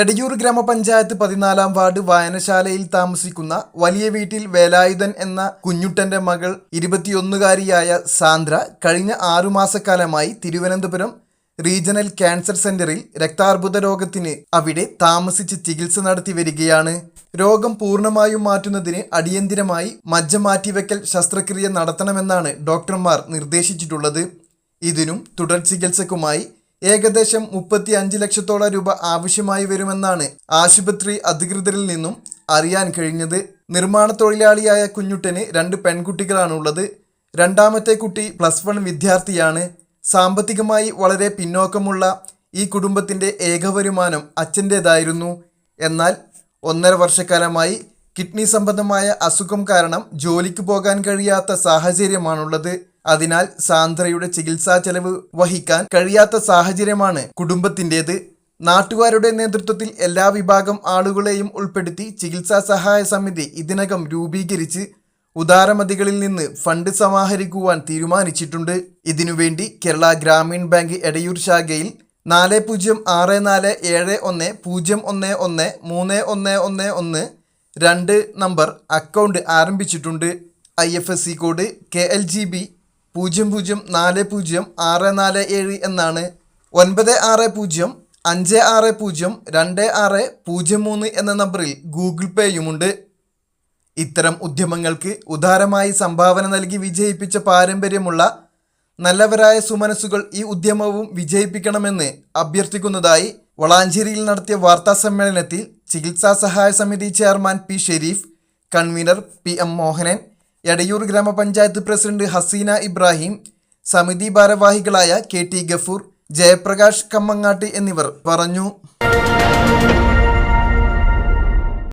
എടയൂർ ഗ്രാമപഞ്ചായത്ത് പതിനാലാം വാർഡ് വായനശാലയിൽ താമസിക്കുന്ന വലിയ വീട്ടിൽ വേലായുധൻ എന്ന കുഞ്ഞുട്ടന്റെ മകൾ ഇരുപത്തിയൊന്നുകാരിയായ സാന്ദ്ര കഴിഞ്ഞ ആറുമാസക്കാലമായി തിരുവനന്തപുരം റീജിയണൽ ക്യാൻസർ സെന്ററിൽ രക്താർബുദ രോഗത്തിന് അവിടെ താമസിച്ച് ചികിത്സ നടത്തി വരികയാണ്. രോഗം പൂർണമായും മാറ്റുന്നതിന് അടിയന്തിരമായി മജ്ജ മാറ്റിവെക്കൽ ശസ്ത്രക്രിയ നടത്തണമെന്നാണ് ഡോക്ടർമാർ നിർദ്ദേശിച്ചിട്ടുള്ളത്. ഇതിനും തുടർ ചികിത്സക്കുമായി ഏകദേശം മുപ്പത്തി അഞ്ച് ലക്ഷത്തോളം രൂപ ആവശ്യമായി വരുമെന്നാണ് ആശുപത്രി അധികൃതരിൽ നിന്നും അറിയാൻ കഴിഞ്ഞത്. നിർമ്മാണ തൊഴിലാളിയായ കുഞ്ഞുട്ടന് രണ്ട് പെൺകുട്ടികളാണുള്ളത്. രണ്ടാമത്തെ കുട്ടി പ്ലസ് വൺ വിദ്യാർത്ഥിയാണ്. സാമ്പത്തികമായി വളരെ പിന്നോക്കമുള്ള ഈ കുടുംബത്തിന്റെ ഏക വരുമാനം അച്ഛന്റേതായിരുന്നു എന്നാൽ ഒന്നര വർഷക്കാലമായി കിഡ്നി സംബന്ധമായ അസുഖം കാരണം ജോലിക്ക് പോകാൻ കഴിയാത്ത സാഹചര്യമാണുള്ളത്. അതിനാൽ സാന്ദ്രയുടെ ചികിത്സാ ചെലവ് വഹിക്കാൻ കഴിയാത്ത സാഹചര്യമാണ് കുടുംബത്തിന്റേത്. നാട്ടുകാരുടെ നേതൃത്വത്തിൽ എല്ലാ വിഭാഗം ആളുകളെയും ഉൾപ്പെടുത്തി ചികിത്സാ സഹായ സമിതി ഇതിനകം രൂപീകരിച്ച് ഉദാരമതികളിൽ നിന്ന് ഫണ്ട് സമാഹരിക്കുവാൻ തീരുമാനിച്ചിട്ടുണ്ട്. ഇതിനുവേണ്ടി കേരള ഗ്രാമീൺ ബാങ്ക് എടയൂർ ശാഖയിൽ നാല് പൂജ്യം ആറ് നാല് ഏഴ് ഒന്ന് പൂജ്യം ഒന്ന് ഒന്ന് മൂന്ന് ഒന്ന് ഒന്ന് ഒന്ന് രണ്ട് നമ്പർ അക്കൗണ്ട് ആരംഭിച്ചിട്ടുണ്ട്. I F S C code K L G B പൂജ്യം പൂജ്യം നാല് പൂജ്യം ആറ് നാല് ഏഴ് എന്നാണ്. ഒൻപത് ആറ് പൂജ്യം അഞ്ച് ആറ് പൂജ്യം രണ്ട് ആറ് പൂജ്യം മൂന്ന് എന്ന നമ്പറിൽ ഗൂഗിൾ പേയുമുണ്ട്. ഇത്തരം ഉദ്യമങ്ങൾക്ക് ഉദാരമായി സംഭാവന നൽകി വിജയിപ്പിച്ച പാരമ്പര്യമുള്ള നല്ലവരായ സുമനസ്സുകൾ ഈ ഉദ്യമവും വിജയിപ്പിക്കണമെന്ന് അഭ്യർത്ഥിക്കുന്നതായി വളാഞ്ചേരിയിൽ നടത്തിയ വാർത്താ സമ്മേളനത്തിൽ ചികിത്സാ സഹായ സമിതി chairman P Sharif convenor P M Mohanan Edayur ഗ്രാമപഞ്ചായത്ത് പ്രസിഡന്റ് ഹസീന ഇബ്രാഹിം സമിതി ഭാരവാഹികളായ കെ ടി ഗഫൂർ ജയപ്രകാശ് കമ്മങ്ങാട്ട് എന്നിവർ പറഞ്ഞു.